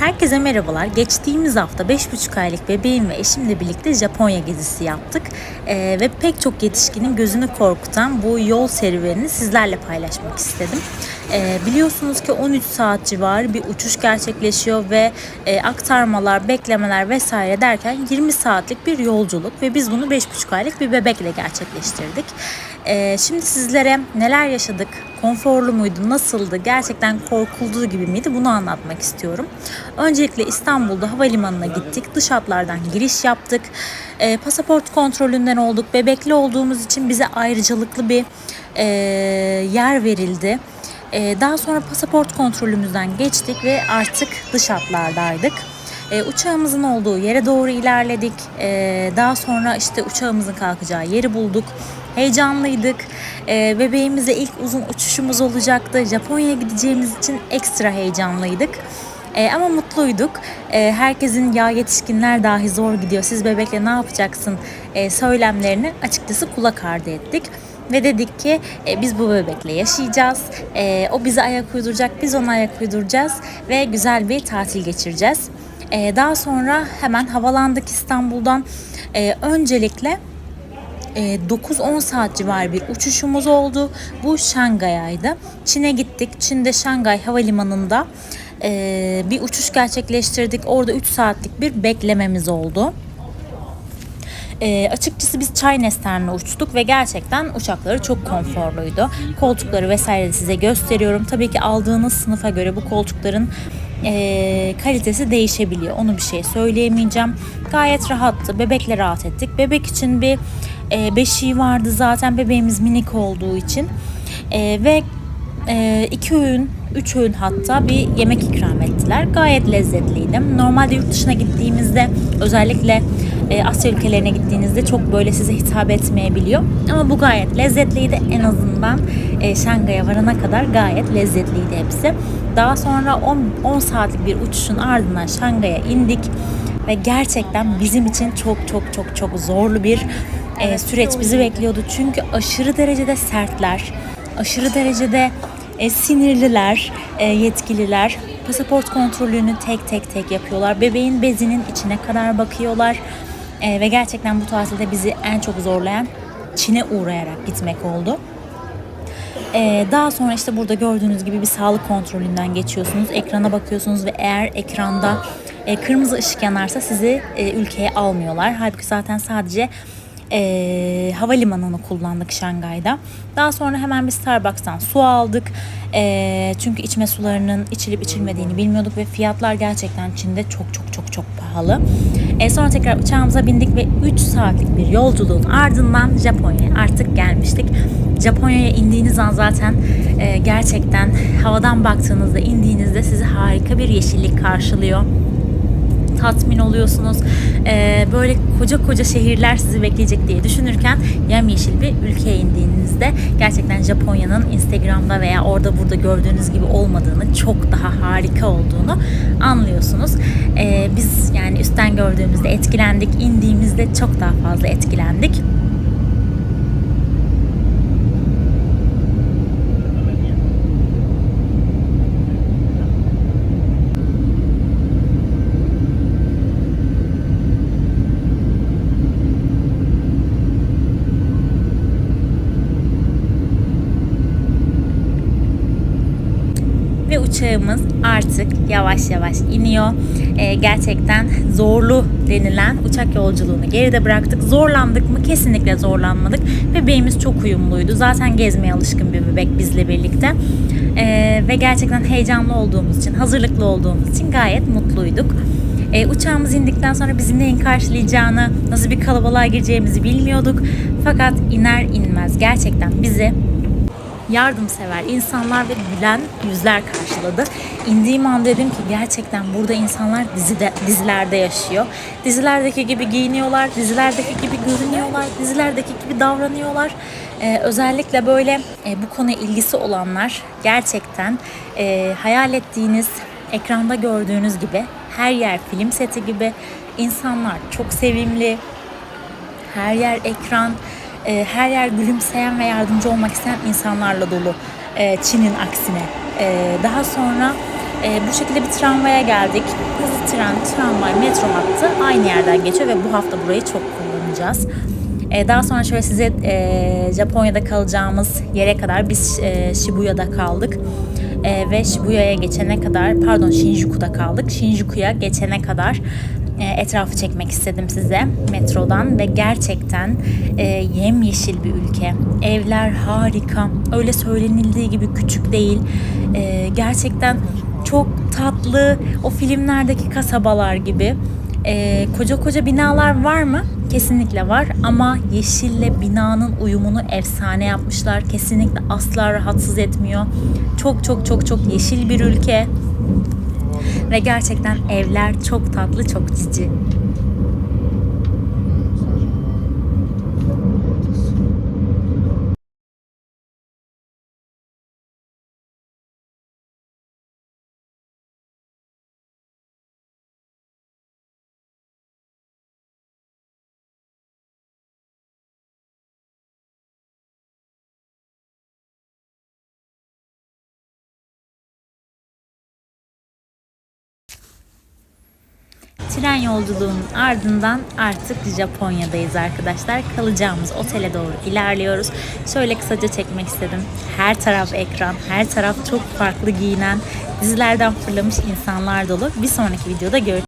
Herkese merhabalar. Geçtiğimiz hafta 5,5 aylık bebeğim ve eşimle birlikte Japonya gezisi yaptık. Ee, ve pek çok yetişkinin gözünü korkutan bu yol serüvenini sizlerle paylaşmak istedim. Ee, biliyorsunuz ki 13 saat civarı bir uçuş gerçekleşiyor ve e, aktarmalar, beklemeler vesaire derken 20 saatlik bir yolculuk ve biz bunu 5,5 aylık bir bebekle gerçekleştirdik. Ee, şimdi sizlere neler yaşadık, konforlu muydu, nasıldı, gerçekten korkulduğu gibi miydi bunu anlatmak istiyorum. Öncelikle İstanbul'da havalimanına gittik, dış hatlardan giriş yaptık. Ee, pasaport kontrolünden olduk, bebekli olduğumuz için bize ayrıcalıklı bir e, yer verildi. Ee, daha sonra pasaport kontrolümüzden geçtik ve artık dış hatlardaydık. E, uçağımızın olduğu yere doğru ilerledik. E, daha sonra işte uçağımızın kalkacağı yeri bulduk. Heyecanlıydık. E, bebeğimize ilk uzun uçuşumuz olacaktı. Japonya'ya gideceğimiz için ekstra heyecanlıydık. E, ama mutluyduk. E, herkesin ya yetişkinler dahi zor gidiyor. Siz bebekle ne yapacaksın e, söylemlerini açıkçası kulak ardı ettik. Ve dedik ki e, biz bu bebekle yaşayacağız. E, o bize ayak uyduracak, biz ona ayak uyduracağız ve güzel bir tatil geçireceğiz. E, daha sonra hemen havalandık İstanbul'dan. E, öncelikle e, 9-10 saat civarı bir uçuşumuz oldu. Bu Şangay'aydı. Çin'e gittik. Çin'de Şangay Havalimanı'nda e, bir uçuş gerçekleştirdik. Orada 3 saatlik bir beklememiz oldu. E, açıkçası biz Chinestern'le uçtuk ve gerçekten uçakları çok konforluydu. Koltukları vesaire de size gösteriyorum. Tabii ki aldığınız sınıfa göre bu koltukların e, kalitesi değişebiliyor. Onu bir şey söyleyemeyeceğim. Gayet rahattı. Bebekle rahat ettik. Bebek için bir e, beşiği vardı zaten bebeğimiz minik olduğu için. E, ve e, iki öğün, üç öğün hatta bir yemek ikram ettiler. Gayet lezzetliydi. Normalde yurt dışına gittiğimizde özellikle e, Asya ülkelerine gittiğinizde çok böyle size hitap etmeyebiliyor. Ama bu gayet lezzetliydi. En azından e, Şangay'a varana kadar gayet lezzetliydi hepsi. Daha sonra 10, 10 saatlik bir uçuşun ardından Şangay'a indik ve gerçekten bizim için çok çok çok çok zorlu bir e, süreç bizi bekliyordu. Çünkü aşırı derecede sertler, aşırı derecede e, sinirliler, e, yetkililer. Pasaport kontrolünü tek tek tek yapıyorlar. Bebeğin bezinin içine kadar bakıyorlar. E, ve gerçekten bu tatilde bizi en çok zorlayan Çin'e uğrayarak gitmek oldu. Ee, daha sonra işte burada gördüğünüz gibi bir sağlık kontrolünden geçiyorsunuz. Ekrana bakıyorsunuz ve eğer ekranda e, kırmızı ışık yanarsa sizi e, ülkeye almıyorlar. Halbuki zaten sadece e, havalimanını kullandık Şangay'da. Daha sonra hemen bir Starbucks'tan su aldık. E, çünkü içme sularının içilip içilmediğini bilmiyorduk ve fiyatlar gerçekten Çin'de çok çok çok çok pahalı. E, sonra tekrar uçağımıza bindik ve 3 saatlik bir yolculuğun ardından Japonya'ya artık gelmiştik. Japonya'ya indiğiniz an zaten e, gerçekten havadan baktığınızda indiğinizde sizi harika bir yeşillik karşılıyor tatmin oluyorsunuz. Ee, böyle koca koca şehirler sizi bekleyecek diye düşünürken yemyeşil bir ülkeye indiğinizde gerçekten Japonya'nın Instagram'da veya orada burada gördüğünüz gibi olmadığını, çok daha harika olduğunu anlıyorsunuz. Ee, biz yani üstten gördüğümüzde etkilendik, indiğimizde çok daha fazla etkilendik. Ve uçağımız artık yavaş yavaş iniyor. Ee, gerçekten zorlu denilen uçak yolculuğunu geride bıraktık. Zorlandık mı? Kesinlikle zorlanmadık. Bebeğimiz çok uyumluydu. Zaten gezmeye alışkın bir bebek bizle birlikte. Ee, ve gerçekten heyecanlı olduğumuz için, hazırlıklı olduğumuz için gayet mutluyduk. E, uçağımız indikten sonra bizi neyin karşılayacağını, nasıl bir kalabalığa gireceğimizi bilmiyorduk. Fakat iner inmez gerçekten bizi yardımsever insanlar ve gülen yüzler karşıladı. İndiğim an dedim ki gerçekten burada insanlar dizide, dizilerde yaşıyor. Dizilerdeki gibi giyiniyorlar, dizilerdeki gibi görünüyorlar, dizilerdeki gibi davranıyorlar. Ee, özellikle böyle e, bu konuya ilgisi olanlar gerçekten e, hayal ettiğiniz, ekranda gördüğünüz gibi her yer film seti gibi. insanlar çok sevimli, her yer ekran, e, her yer gülümseyen ve yardımcı olmak isteyen insanlarla dolu. E, Çin'in aksine. E, daha sonra E, bu şekilde bir tramvaya geldik. Hızlı tren, tramvay, metro hattı aynı yerden geçiyor ve bu hafta burayı çok kullanacağız. E, daha sonra şöyle size e, Japonya'da kalacağımız yere kadar biz e, Shibuya'da kaldık. E, ve Shibuya'ya geçene kadar, pardon Shinjuku'da kaldık. Shinjuku'ya geçene kadar etrafı çekmek istedim size metrodan ve gerçekten e, yemyeşil bir ülke. Evler harika. Öyle söylenildiği gibi küçük değil. E, gerçekten çok tatlı. O filmlerdeki kasabalar gibi. E, koca koca binalar var mı? Kesinlikle var ama yeşille binanın uyumunu efsane yapmışlar. Kesinlikle asla rahatsız etmiyor. Çok çok çok çok yeşil bir ülke. Ve gerçekten evler çok tatlı, çok cici. Tren yolculuğunun ardından artık Japonya'dayız arkadaşlar. Kalacağımız otele doğru ilerliyoruz. Şöyle kısaca çekmek istedim. Her taraf ekran, her taraf çok farklı giyinen, dizilerden fırlamış insanlar dolu. Bir sonraki videoda görüşürüz.